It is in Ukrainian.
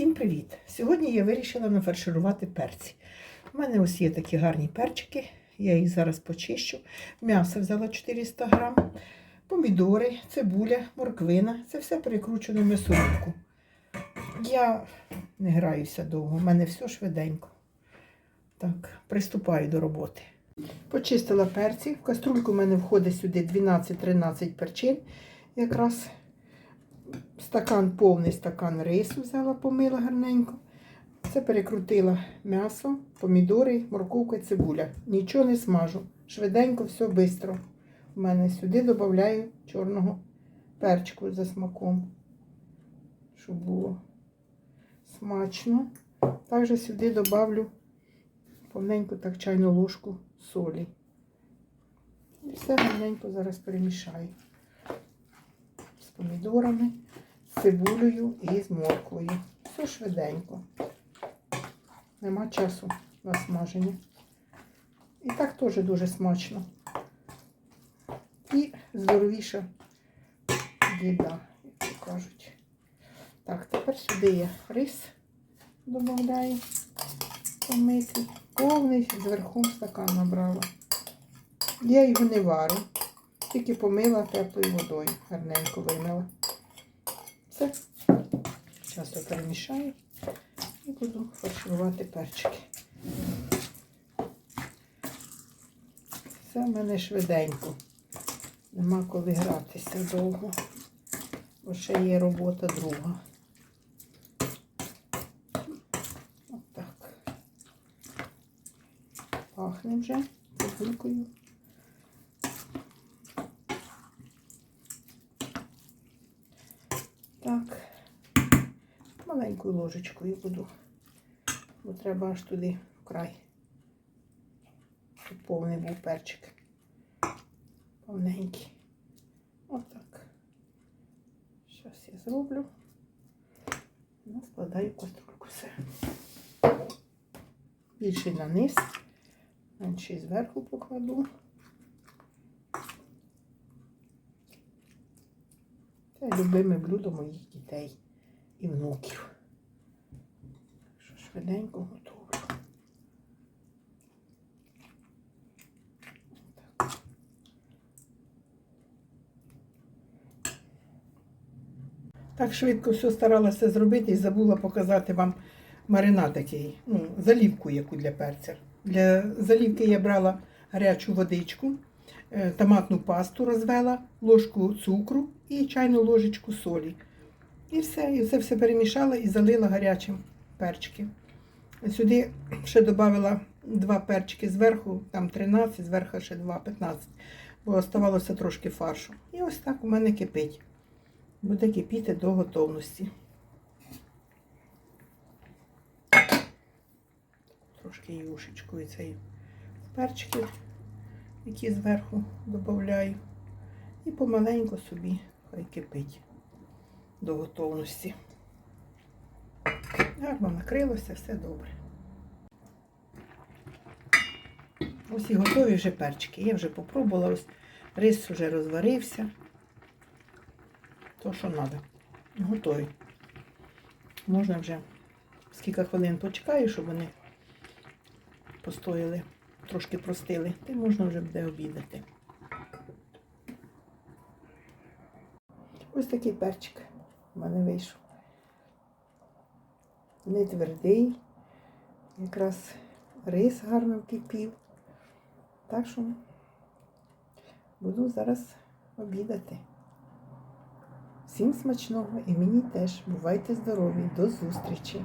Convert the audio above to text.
Всім привіт! Сьогодні я вирішила нафарширувати перці. У мене ось є такі гарні перчики, я їх зараз почищу. М'ясо взяла 400 грам, помідори, цибуля, морквина. Це все перекручено в м'ясорубку. Я не граюся довго, в мене все швиденько. Так, приступаю до роботи. Почистила перці. В каструльку в мене входить сюди 12-13 перчин. Якраз стакан, повний стакан рису взяла, помила гарненько. Це перекрутила м'ясо, помідори, морковка і цибуля. Нічого не смажу. Швиденько, все швидко. У мене сюди додаю чорного перчику за смаком, щоб було смачно. Також сюди додавлю повненьку так чайну ложку солі. І все гарненько зараз перемішаю помідорами, з цибулею і з морквою. Все швиденько. Нема часу на смаження. І так теж дуже смачно. І здоровіша їда, як то кажуть. Так, тепер сюди я рис додаю помитий. Повний зверху стакан набрала. Я його не варю, тільки помила теплою водою, гарненько вимила. Все. Я перемішаю і буду фарширувати перчики. Все в мене швиденько. Нема коли гратися довго, бо ще є робота друга. Отак. Пахне вже цибулькою. Так, маленькою ложечкою буду, бо треба аж туди в край. Щоб повний був перчик. Повненький. Отак. Зараз я зроблю. Ну, складаю каструльку все. Більший на низ, менший зверху покладу. Це любиме блюдо моїх дітей і внуків. Що швиденько готовлю. Так. Так швидко все старалася зробити і забула показати вам маринад такий, ну, залівку яку для перця. Для залівки я брала гарячу водичку, е, томатну пасту розвела, ложку цукру і чайну ложечку солі. І все, і це все перемішала і залила гарячим перчики. Сюди ще додала два перчики зверху, там 13, зверху ще 2, 15, бо оставалося трошки фаршу. І ось так у мене кипить. Буде кипіти до готовності. Трошки юшечкою цей перчики, які зверху додаю. І помаленьку собі хай кипить до готовності. Гарно накрилося, все добре. Ось і готові вже перчики. Я вже попробувала, ось рис вже розварився. То, що треба. Готові. Можна вже скільки хвилин почекаю, щоб вони постояли, трошки простили, то можна вже буде обідати. Ось такий перчик в мене вийшов. Не твердий, якраз рис гарно вкипів. Так що буду зараз обідати. Всім смачного і мені теж. Бувайте здорові. До зустрічі!